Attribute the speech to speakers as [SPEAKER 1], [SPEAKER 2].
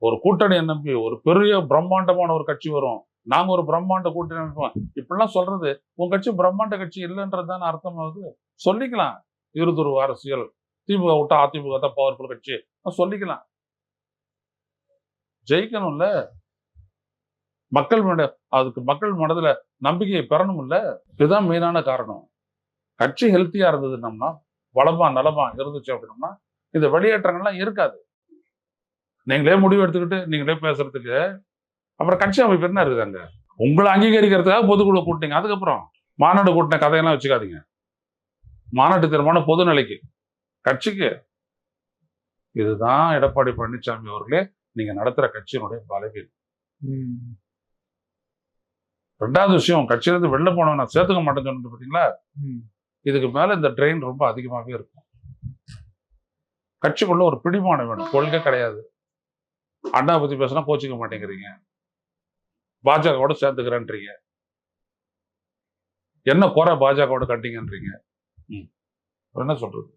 [SPEAKER 1] ஒரு கூட்டணி நம்பி ஒரு பெரிய பிரம்மாண்டமான ஒரு கட்சி வரும். நாங்க ஒரு பிரம்மாண்ட கூட்டணி அமைப்போம். இப்படிலாம் சொல்றது உங்க கட்சி பிரம்மாண்ட கட்சி இல்லைன்றது தானே அர்த்தமாகுது? சொல்லிக்கலாம். இருதுருவ அரசியல். திமுக விட்டா அதிமுக தான் பவர்ஃபுல் கட்சி. சொல்லிக்கலாம். ஜெயிக்கணும்ல? மக்கள் மன- அதுக்கு மக்கள் மனதுல நம்பிக்கையை பெறணும்ல? இதுதான் மெயினான காரணம். கட்சி ஹெல்த்தியா இருந்ததுன்னம்னா வளமா நலமா இருந்துச்சு அப்படின்னம்னா இந்த வெளியேற்றங்கள்லாம் இருக்காது. நீங்களே முடிவு எடுத்துக்கிட்டு நீங்களே பேசுறதுக்கு அப்புறம் கட்சி அமைப்பு என்ன இருக்குது அங்க? உங்களை அங்கீகரிக்கிறதுக்காக பொதுக்குழு கூட்டிங்க அதுக்கப்புறம் மாநாடு கூட்டின கதையெல்லாம் வச்சுக்காதீங்க. மாநாட்டு தீர்மானம் பொதுநிலைக்கு. கட்சிக்கு. இதுதான் எடப்பாடி பழனிசாமி அவர்களே நீங்க நடத்துற கட்சியினுடைய பலவீனம். ரெண்டாவது விஷயம் கட்சியிலிருந்து வெளில போனவன் நான் சேர்த்துக்க மாட்டேன்னு சொன்னது பார்த்தீங்களா. இதுக்கு மேல இந்த ட்ரெயின் ரொம்ப அதிகமாகவே இருக்கும். கட்சிக்குள்ள ஒரு பிடிமானம் வேணும். கொள்கை கிடையாது. அண்ணா பத்தி பேசினா கோச்சிக்க மாட்டேங்கிறீங்க. பாஜகவோட சேர்த்துக்கிறேன்றீங்க என்ன குறை பாஜகவோட கட்டிங்கன்றீங்க. என்ன சொல்றது